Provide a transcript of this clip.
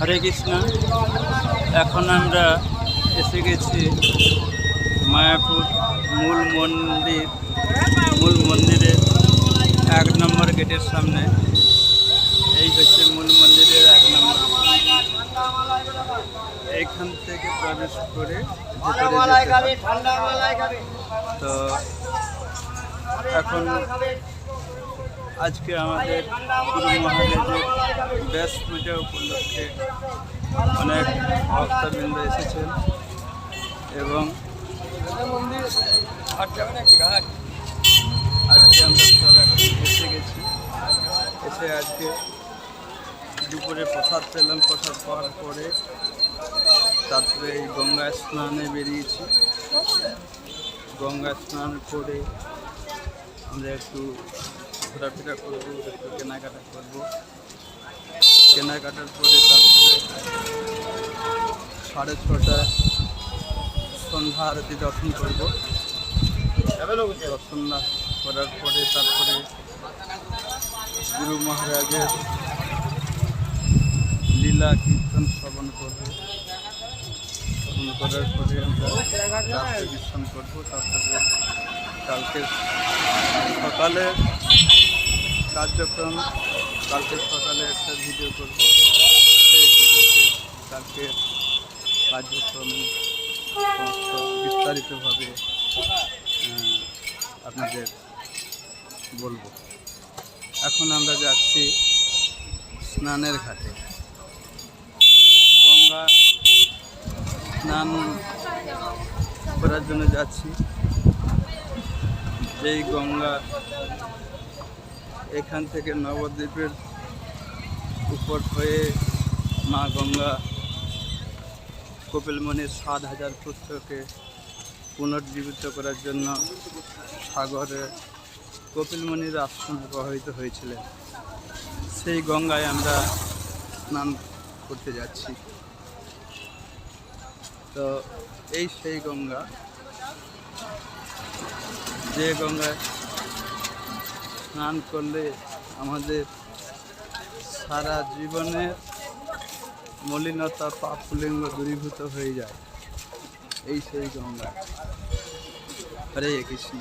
হরে কৃষ্ণ। এখন আমরা এসে গেছি মায়াপুর মূল মন্দির। মূল মন্দিরের এক নম্বর গেটের সামনে। এই হচ্ছে মূল মন্দিরের এক নম্বর। এইখান থেকে প্রবেশ করে তো এখন আজকে আমাদের ব্যাস পূজা উপলক্ষে অনেক ভক্তবৃন্দ এসেছেন এবং আজকে আমরা সব এসে গেছি। এসে আজকে দুপুরে প্রসাদ পেলাম। প্রসাদ পাওয়ার পরে তারপরে এই গঙ্গা স্নানে বেরিয়েছি। গঙ্গা স্নান করে আমরা একটু ঘোরাফেরা করব, একটু কেনাকাটা করব। কেনাকাটার পরে তারপরে সাড়ে ছটা সন্ধ্যা আরতি দর্শন করব। দর্শন করার পরে তারপরে গুরু মহারাজের লীলা কীর্তন শ্রবণ করব। শ্রবণ করার পরে আমরা বিশ্রাম করব, তারপরে কালকে সকালে কার্যক্রম কালকে সকালে একটা ভিডিও করব। সেই ভিডিওতে কালকে কার্যক্রম সমস্ত বিস্তারিতভাবে আপনাদের বলব। এখন আমরা যাচ্ছি স্নানের ঘাটে। গঙ্গা স্নান করার জন্য যাচ্ছি। যেই গঙ্গা এখান থেকে নবদ্বীপের উপর হয়ে মা গঙ্গা কপিলমণির সাত হাজার পুত্রকে পুনর্জীবিত করার জন্য সাগরে কপিলমণির আশ্রমে প্রবাহিত হয়েছিলেন। সেই গঙ্গায় আমরা স্নান করতে যাচ্ছি। তো এই সেই গঙ্গা যে গঙ্গায় স্নান করলে আমাদের সারা জীবনের মলিনতা, পাপ পুলিঙ্গ দূরীভূত হয়ে যায়। এই সেই গঙ্গা। হরে কৃষ্ণ।